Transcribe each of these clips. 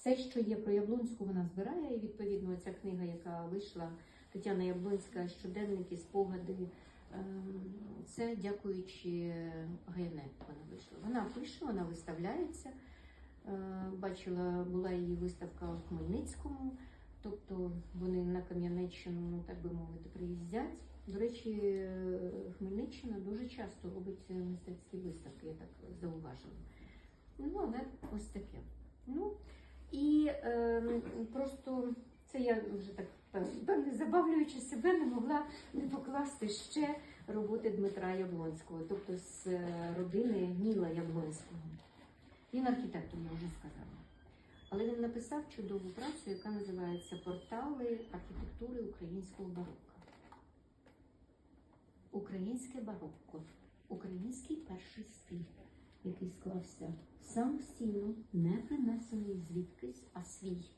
Все, що є про Яблунську, вона збирає. І відповідно ця книга, яка вийшла, Тетяна Яблунська, щоденники, спогади. ем, Це дякуючи Гайне вона вийшла. Вона пише, вона виставляється. Е, Бачила, була її виставка у Хмельницькому, тобто вони на Кам'янеччину, ну так би мовити, приїздять. До речі, е, Хмельниччина дуже часто робить мистецькі виставки, я так зауважила. Ну, але ось таке. Ну, і е, просто це я вже так певне забавлюючи себе, не могла не покласти ще роботи Дмитра Яблонського, тобто з е, родини Ніла Яблонського. Він архітектор, я вже сказала. Але він написав чудову працю, яка називається Портали архітектури українського барокко. Українське барокко, український перший стиль, який склався самостійно, не принесений звідкись, а свій.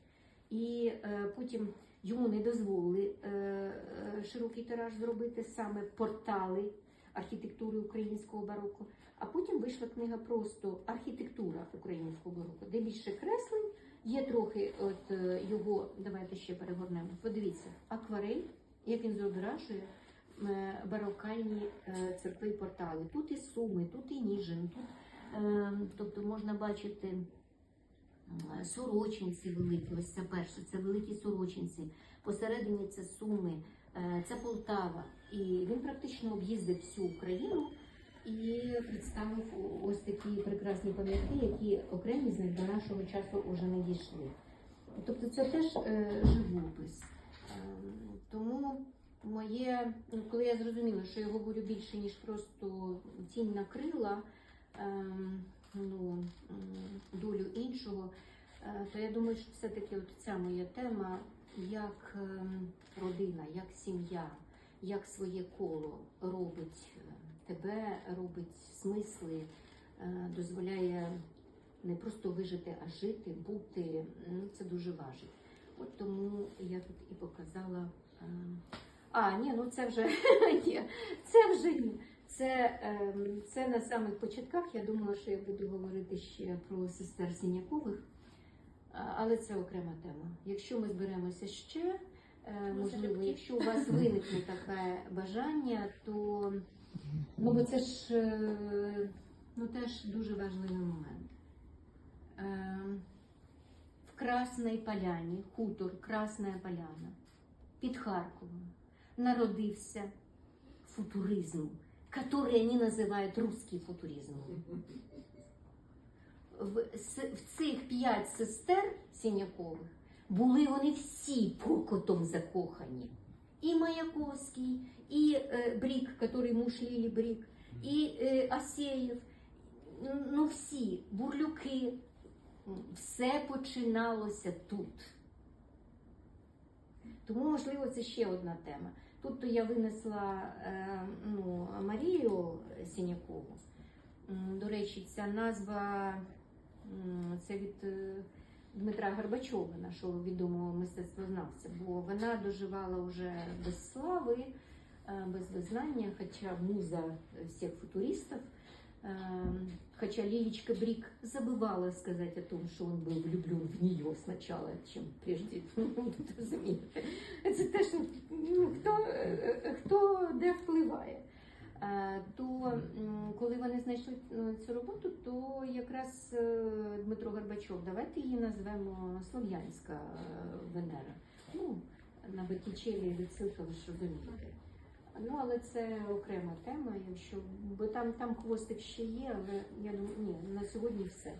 І е, потім йому не дозволили е, е, широкий тираж зробити саме портали архітектури українського бароко. А потім вийшла книга просто архітектура українського бароко, де більше креслень, є трохи от е, його. Давайте ще перегорнемо. Подивіться, акварель, як він зображує е, барокальні церкви і портали. Тут і суми, тут і ніжин, тут, тобто можна бачити. Сорочинці великі, ось це перше, це великі сорочинці. Посередині це Суми, е, це Полтава. І він практично об'їздив всю Україну і представив ось такі прекрасні пам'ятки, які окремі з них до нашого часу вже не дійшли. Тобто це теж е, живопис. Е, тому моє, ну, коли я зрозуміла, що я говорю більше, ніж просто тінь накрила ем, ну, долю іншого, е, то я думаю, що все-таки ця моя тема, як ем, родина, як сім'я, як своє коло робить е, тебе, робить смисли, е, дозволяє не просто вижити, а жити, бути. Ну, це дуже важить. От тому я тут і показала. А, ні, ну це вже ні, це вже ні. Це, ем, це на самих початках. Я думала, що я буду говорити ще про сестер Сінякових, але це окрема тема. Якщо ми зберемося ще, е, можливо, якщо у вас виникне таке бажання, то ну, бо це ж е, ну, теж дуже важливий момент. Ем, В Красній Поляні, хутор Красна Поляна під Харковом народився футуризм, який вони називають русський футуризм. В, в цих п'ять сестер Сінякових були вони всі покотом закохані. І Маяковський, і е, Брік, який муж Лілі Брік, і е, Асєєв, ну всі, бурлюки. Все починалося тут. Тому, можливо, це ще одна тема. Тут я винесла е, ну, Марію Сінякову. До речі, ця назва це від е, Дмитра Горбачова, нашого відомого мистецтвознавця, бо вона доживала вже без слави, е, без визнання, хоча муза всіх футуристів Эм, Хотя Лилечка Брик забывала сказать о том, что он был влюблен в нее сначала, чем прежде. Ну, тут розумієте. Це теж ну, хто, е, е, хто де впливає. Е, То м, коли вони знайшли ну, цю роботу, то якраз е, Дмитро Горбачов, давайте її назвемо Слов'янська е, Венера. Ну, на Боттічелі відсилка, ви ж розумієте. Ну, але це окрема тема, якщо бо там, там хвостик ще є, але я думаю, ні, на сьогодні все.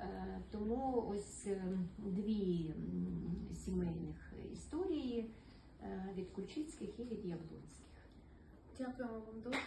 Е, тому ось е, дві сімейних історії е, від Кульчицьких і від Яблонських. Дякуємо вам дуже.